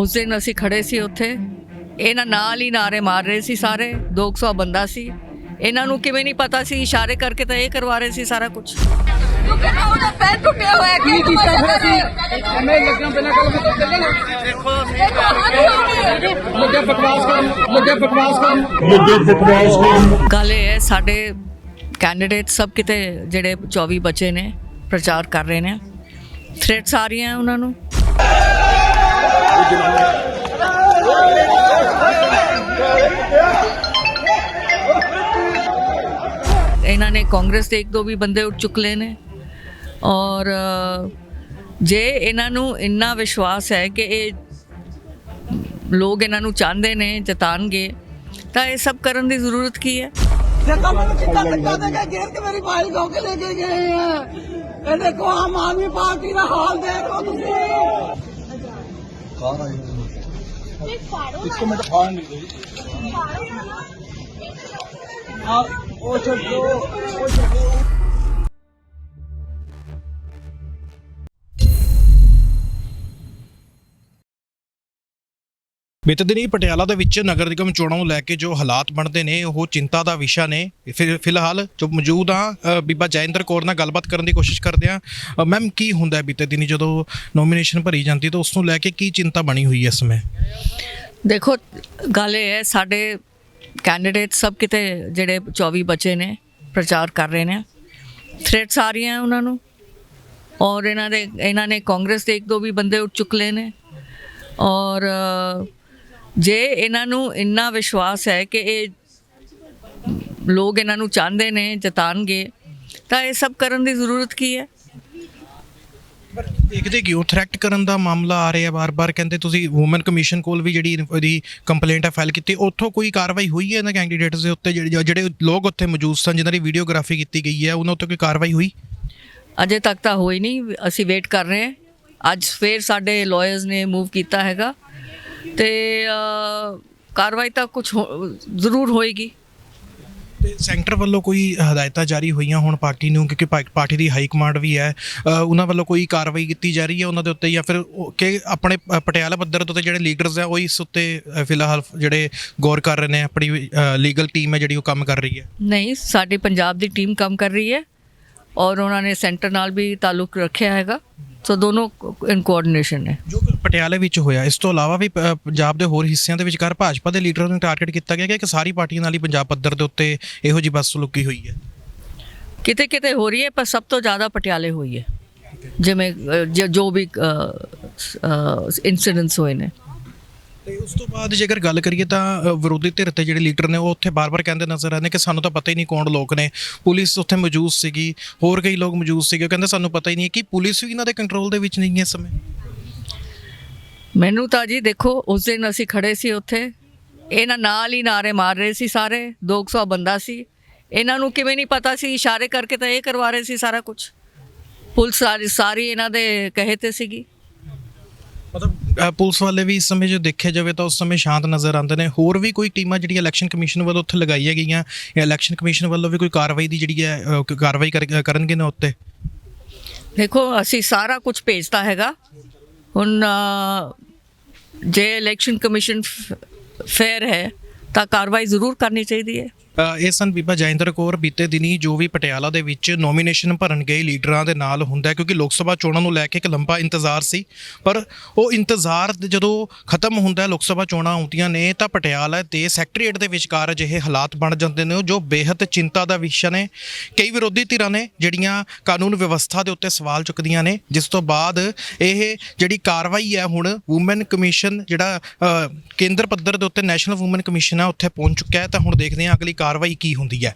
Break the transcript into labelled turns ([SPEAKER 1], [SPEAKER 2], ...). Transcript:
[SPEAKER 1] ਉਸ ਦਿਨ ਅਸੀਂ ਖੜੇ ਸੀ ਉੱਥੇ। ਇਹਨਾਂ ਨਾਲ ਹੀ ਨਾਰੇ ਮਾਰ ਰਹੇ ਸੀ ਸਾਰੇ 200 ਬੰਦਾ ਸੀ। ਇਹਨਾਂ ਨੂੰ ਕਿਵੇਂ ਨਹੀਂ ਪਤਾ ਸੀ ਇਸ਼ਾਰੇ ਕਰਕੇ ਤਾਂ ਇਹ ਕਰਵਾ ਰਹੇ ਸੀ ਸਾਰਾ ਕੁਝ
[SPEAKER 2] ਕਿਉਂਕਿ ਨਾ ਉਹਦਾ ਪੈਰ ਟੁੱਟਿਆ ਹੋਇਆ ਕੀ ਕੀਤਾ ਹੋਇਆ ਸੀ?
[SPEAKER 3] ਹਮੇ ਲੱਗਾਂ ਪਹਿਲਾਂ ਗੱਲ ਕਰ ਚੱਲਣਾ
[SPEAKER 2] ਦੇਖੋ ਹੱਥ
[SPEAKER 3] ਲੱਗੇ ਬਕਵਾਸ ਕਰਨ ਲੱਗੇ ਬਕਵਾਸ ਕਰਨ।
[SPEAKER 1] ਗੱਲ ਇਹ ਹੈ ਸਾਡੇ ਕੈਂਡੀਡੇਟ ਸਭ ਕਿਤੇ ਜਿਹੜੇ 24 ਬੱਚੇ ਨੇ ਪ੍ਰਚਾਰ ਕਰ ਰਹੇ ਨੇ। ਥ੍ਰੈਟਸ ਆ ਰਹੀਆਂ ਉਹਨਾਂ ਨੂੰ। ਇਹਨਾਂ ਨੇ ਕਾਂਗਰਸ ਦੇ ਇੱਕ ਦੋ ਵੀ ਬੰਦੇ ਉੱਠ ਚੁੱਕਲੇ ਨੇ। ਔਰ ਜੇ ਇਹਨਾਂ ਨੂੰ ਇੰਨਾ ਵਿਸ਼ਵਾਸ ਹੈ ਕਿ ਇਹ ਲੋਕ ਇਹਨਾਂ ਨੂੰ ਚਾਹੁੰਦੇ ਨੇ ਜਤਾਨਗੇ ਤਾਂ ਇਹ ਸਭ ਕਰਨ ਦੀ ਜ਼ਰੂਰਤ ਕੀ ਹੈ?
[SPEAKER 4] ਕਾਰ ਆਈ ਇੱਕ ਮਿੰਟ ਫਾੜ ਨਹੀਂ ਗਈ। ਆ ਉਹ ਛੱਡੋ ਉਹ ਛੱਡੋ।
[SPEAKER 5] ਬੀਤੇ ਦਿਨੀ ਪਟਿਆਲਾ ਦੇ ਵਿੱਚ ਨਗਰ ਨਿਗਮ ਚੋਣਾਂ ਨੂੰ ਲੈ ਕੇ ਜੋ ਹਾਲਾਤ ਬਣਦੇ ਨੇ, ਉਹ ਚਿੰਤਾ ਦਾ ਵਿਸ਼ਾ ਨੇ। ਫਿਰ ਫਿਲਹਾਲ ਜੋ ਮੌਜੂਦ ਆ ਬੀਬਾ ਜੈਇੰਦਰ ਕੌਰ ਨਾਲ ਗੱਲਬਾਤ ਕਰਨ ਦੀ ਕੋਸ਼ਿਸ਼ ਕਰਦੇ ਆ। ਮੈਮ, ਕੀ ਹੁੰਦਾ ਬੀਤੇ ਦਿਨੀ ਜਦੋਂ ਨੋਮੀਨੇਸ਼ਨ ਭਰੀ ਜਾਂਦੀ ਤਾਂ ਉਸ ਨੂੰ ਲੈ ਕੇ ਕੀ ਚਿੰਤਾ ਬਣੀ ਹੋਈ ਹੈ ਇਸ ਸਮੇਂ?
[SPEAKER 1] ਦੇਖੋ, ਗੱਲ ਇਹ ਹੈ, ਸਾਡੇ ਕੈਂਡੀਡੇਟ ਸਭ ਕਿਤੇ ਜਿਹੜੇ 24 ਬੱਚੇ ਨੇ, ਪ੍ਰਚਾਰ ਕਰ ਰਹੇ ਨੇ। ਥ੍ਰੈਟਸ ਆ ਰਹੀਆਂ ਉਹਨਾਂ ਨੂੰ। ਔਰ ਇਹਨਾਂ ਦੇ, ਇਹਨਾਂ ਨੇ ਕਾਂਗਰਸ ਦੇ ਇੱਕ ਦੋ ਵੀ ਬੰਦੇ ਉੱਠ ਚੁੱਕਲੇ ਨੇ। ਔਰ ਜੇ ਇਹਨਾਂ ਨੂੰ ਇੰਨਾ ਵਿਸ਼ਵਾਸ ਹੈ ਕਿ ਇਹ ਲੋਕ ਇਹਨਾਂ ਨੂੰ ਚਾਹੁੰਦੇ ਨੇ ਜਤਾਣਗੇ ਤਾਂ ਇਹ ਸਭ ਕਰਨ ਦੀ ਜ਼ਰੂਰਤ ਕੀ ਹੈ?
[SPEAKER 5] ਦੇਖਦੇ ਕਿਉਂ ਥ੍ਰੈਟ ਕਰਨ ਦਾ ਮਾਮਲਾ ਆ ਰਿਹਾ ਬਾਰ-ਬਾਰ ਕਹਿੰਦੇ ਤੁਸੀਂ ਔਮਨ ਕਮਿਸ਼ਨ ਕੋਲ ਵੀ ਜਿਹੜੀ ਉਹਦੀ ਕੰਪਲੇਂਟ ਹੈ ਫਾਈਲ ਕੀਤੀ ਉੱਥੋਂ ਕੋਈ ਕਾਰਵਾਈ ਹੋਈ ਹੈ ਇਹਨਾਂ ਕੈਂਡੀਡੇਟਸ ਦੇ ਉੱਤੇ ਜਿਹੜੇ ਜਿਹੜੇ ਲੋਕ ਉੱਥੇ ਮੌਜੂਦ ਸਨ ਜਿਨ੍ਹਾਂ ਦੀ ਵੀਡੀਓਗ੍ਰਾਫੀ ਕੀਤੀ ਗਈ ਹੈ ਉਹਨਾਂ ਉੱਤੇ ਕੋਈ ਕਾਰਵਾਈ ਹੋਈ?
[SPEAKER 1] ਅਜੇ ਤੱਕ ਤਾਂ ਹੋਈ ਨਹੀਂ ਅਸੀਂ ਵੇਟ ਕਰ ਰਹੇ ਹਾਂ। ਅੱਜ ਫੇਰ ਸਾਡੇ ਲਾਇਰਸ ਨੇ ਮੂਵ ਕੀਤਾ ਹੈਗਾ। ਤੇ ਕਾਰਵਾਈ ਤਾਂ ਕੁਝ ਜ਼ਰੂਰ ਹੋਏਗੀ।
[SPEAKER 5] ਤੇ ਸੈਂਟਰ ਵੱਲੋਂ ਕੋਈ ਹਦਾਇਤਾਂ ਜਾਰੀ ਹੋਈਆਂ ਹੁਣ ਪਾਰਟੀ ਨੂੰ? ਕਿਉਂਕਿ ਪਾਰਟੀ ਦੀ ਹਾਈ ਕਮਾਂਡ ਵੀ ਹੈ। ਉਹਨਾਂ ਵੱਲੋਂ ਕੋਈ ਕਾਰਵਾਈ ਕੀਤੀ ਜਾ ਰਹੀ ਹੈ ਉਹਨਾਂ ਦੇ ਉੱਤੇ ਜਾਂ ਫਿਰ ਕਿ ਆਪਣੇ ਪਟਿਆਲਾ ਪੱਧਰ ਤੋਂ ਤੇ ਜਿਹੜੇ ਲੀਡਰਸ ਆ ਉਹ ਇਸ ਉੱਤੇ ਫਿਲਹਾਲ ਜਿਹੜੇ ਗੌਰ ਕਰ ਰਹੇ ਨੇ ਆਪਣੀ ਲੀਗਲ ਟੀਮ ਹੈ ਜਿਹੜੀ ਉਹ ਕੰਮ ਕਰ ਰਹੀ ਹੈ?
[SPEAKER 1] ਨਹੀਂ ਸਾਡੀ ਪੰਜਾਬ ਦੀ ਟੀਮ ਕੰਮ ਕਰ ਰਹੀ ਹੈ। ਔਰ ਉਹਨਾਂ ਨੇ ਸੈਂਟਰ ਨਾਲ ਵੀ ਤਾਲੁਕ ਰੱਖਿਆ ਹੈਗਾ। ਸੋ ਦੋਨੋਂ ਇਨ ਕੋਆਰਡੀਨੇਸ਼ਨ ਹੈ
[SPEAKER 5] ਜੋ ਪਟਿਆਲੇ ਵਿੱਚ ਹੋਇਆ ਇਸ ਤੋਂ ਇਲਾਵਾ ਵੀ ਪੰਜਾਬ ਦੇ ਹੋਰ ਹਿੱਸਿਆਂ ਦੇ ਵਿਚਕਾਰ ਭਾਜਪਾ ਦੇ ਲੀਡਰਾਂ ਨੂੰ ਟਾਰਗੇਟ ਕੀਤਾ ਗਿਆ ਕਿ ਸਾਰੀ ਪਾਰਟੀਆਂ ਨਾਲ ਹੀ ਪੰਜਾਬ ਪੱਧਰ ਦੇ ਉੱਤੇ ਇਹੋ ਜਿਹੀ ਬਸ ਲੁਕੀ ਹੋਈ ਹੈ।
[SPEAKER 1] ਕਿਤੇ ਕਿਤੇ ਹੋ ਰਹੀ ਹੈ ਪਰ ਸਭ ਤੋਂ ਜ਼ਿਆਦਾ ਪਟਿਆਲੇ ਹੋਈ ਹੈ। ਜਿਵੇਂ ਜੋ ਵੀ ਇਨਸੀਡੈਂਟਸ ਹੋਏ ਨੇ।
[SPEAKER 5] ਤੇ ਉਸ ਤੋਂ ਬਾਅਦ ਜੇਕਰ ਗੱਲ ਕਰੀਏ ਤਾਂ ਵਿਰੋਧੀ ਧਿਰ ਤੇ ਜਿਹੜੇ ਲੀਡਰ ਨੇ, ਉਹ ਉੱਥੇ ਬਾਰ-ਬਾਰ ਕਹਿੰਦੇ ਨਜ਼ਰ ਆਉਂਦੇ ਕਿ ਸਾਨੂੰ ਤਾਂ ਪਤਾ ਹੀ ਨਹੀਂ ਕੌਣ ਲੋਕ ਨੇ। ਪੁਲਿਸ ਉੱਥੇ ਮੌਜੂਦ ਸੀਗੀ, ਹੋਰ ਕਈ ਲੋਕ ਮੌਜੂਦ ਸੀਗੇ, ਉਹ ਕਹਿੰਦੇ ਸਾਨੂੰ ਪਤਾ ਹੀ ਨਹੀਂ ਕਿ ਪੁਲਿਸ ਵੀ ਇਹਨਾਂ ਦੇ ਕੰਟਰੋਲ ਦੇ ਵਿੱਚ ਨਹੀਂ ਹੈ ਇਸ ਸਮੇਂ।
[SPEAKER 1] ਮੈਨੂੰ ਤਾਂ ਜੀ ਦੇਖੋ, ਉਸ ਦਿਨ ਅਸੀਂ ਖੜੇ ਸੀ ਉੱਥੇ, ਇਹਨਾਂ ਨਾਲ ਹੀ ਨਾਰੇ ਮਾਰ ਰਹੇ ਸੀ ਸਾਰੇ 200 ਬੰਦਾ ਸੀ। ਇਹਨਾਂ ਨੂੰ ਕਿਵੇਂ ਨਹੀਂ ਪਤਾ ਸੀ, ਇਸ਼ਾਰੇ ਕਰਕੇ ਤਾਂ ਇਹ ਕਰਵਾ ਰਹੇ ਸੀ ਸਾਰਾ ਕੁਝ ਪੁਲਿਸ ਸਾਰੀ ਇਹਨਾਂ ਦੇ ਕਹੇ ਤੇ ਸੀਗੀ।
[SPEAKER 5] ਪੁਲਿਸ ਵਾਲੇ ਵੀ ਇਸ ਸਮੇਂ ਜੋ ਦੇਖਿਆ ਜਾਵੇ ਤਾਂ ਉਸ ਸਮੇਂ ਸ਼ਾਂਤ ਨਜ਼ਰ ਆਉਂਦੇ ਨੇ। ਹੋਰ ਵੀ ਕੋਈ ਟੀਮਾਂ ਜਿਹੜੀਆਂ ਇਲੈਕਸ਼ਨ ਕਮਿਸ਼ਨ ਵੱਲੋਂ ਉੱਥੇ ਲਗਾਈਆਂ ਗਈਆਂ ਜਾਂ ਇਲੈਕਸ਼ਨ ਕਮਿਸ਼ਨ ਵੱਲੋਂ ਵੀ ਕੋਈ ਕਾਰਵਾਈ ਦੀ ਜਿਹੜੀ ਹੈ ਅ, ਕਾਰਵਾਈ ਕਰ- ਕਰਨਗੇ ਨਾ ਉੱਤੇ?
[SPEAKER 1] ਦੇਖੋ ਅਸੀਂ ਸਾਰਾ ਕੁਝ ਭੇਜਤਾ ਹੈਗਾ। ਹੁਣ ਅ, ਜੇ ਇਲੈਕਸ਼ਨ ਕਮਿਸ਼ਨ ਫੇਅਰ ਹੈ ਤਾਂ ਕਾਰਵਾਈ ਜ਼ਰੂਰ ਕਰਨੀ ਚਾਹੀਦੀ ਹੈ।
[SPEAKER 5] ਇਹ ਸਨ ਬੀਬਾ ਜੈਇੰਦਰ ਕੌਰ ਬੀਤੇ ਦਿਨੀ ਜੋ ਵੀ ਪਟਿਆਲਾ ਦੇ ਵਿੱਚ ਨੋਮੀਨੇਸ਼ਨ ਭਰਨ ਗਏ ਲੀਡਰਾਂ ਦੇ ਨਾਲ ਹੁੰਦਾ ਕਿਉਂਕਿ ਲੋਕ ਸਭਾ ਚੋਣਾਂ ਨੂੰ ਲੈ ਕੇ ਇੱਕ ਲੰਬਾ ਇੰਤਜ਼ਾਰ ਸੀ। ਪਰ ਉਹ ਇੰਤਜ਼ਾਰ ਜਦੋਂ ਖਤਮ ਹੁੰਦਾ ਲੋਕ ਸਭਾ ਚੋਣਾਂ ਆਉਂਦੀਆਂ ਨੇ, ਤਾਂ ਪਟਿਆਲਾ ਤੇ ਸੈਕਟਰੀਏਟ ਦੇ ਵਿਚਕਾਰ ਅਜਿਹੇ ਹਾਲਾਤ ਬਣ ਜਾਂਦੇ ਨੇ, ਜੋ ਬੇहद ਚਿੰਤਾ ਦਾ ਵਿਸ਼ਾ ਨੇ। ਕਈ ਵਿਰੋਧੀ ਧਿਰਾਂ ਨੇ ਜਿਹੜੀਆਂ ਕਾਨੂੰਨ ਵਿਵਸਥਾ ਦੇ ਉੱਤੇ ਸਵਾਲ ਚੁੱਕਦੀਆਂ ਨੇ, ਜਿਸ ਤੋਂ ਬਾਅਦ ਇਹ ਜਿਹੜੀ ਕਾਰਵਾਈ ਹੈ ਹੁਣ ਔਮਨ ਕਮਿਸ਼ਨ ਜਿਹੜਾ ਕੇਂਦਰ ਪੱਧਰ ਦੇ ਉੱਤੇ ਨੈਸ਼ਨਲ ਔਮਨ ਕਮਿਸ਼ਨ ਹੈ ਉੱਥੇ ਪਹੁੰਚ ਚੁੱਕਿਆ ਹੈ। ਤਾਂ ਹੁਣ ਦੇਖਦੇ ਹਾਂ ਅਗਲੀ ਕਾਰਵਾਈ ਕੀ ਹੁੰਦੀ ਹੈ?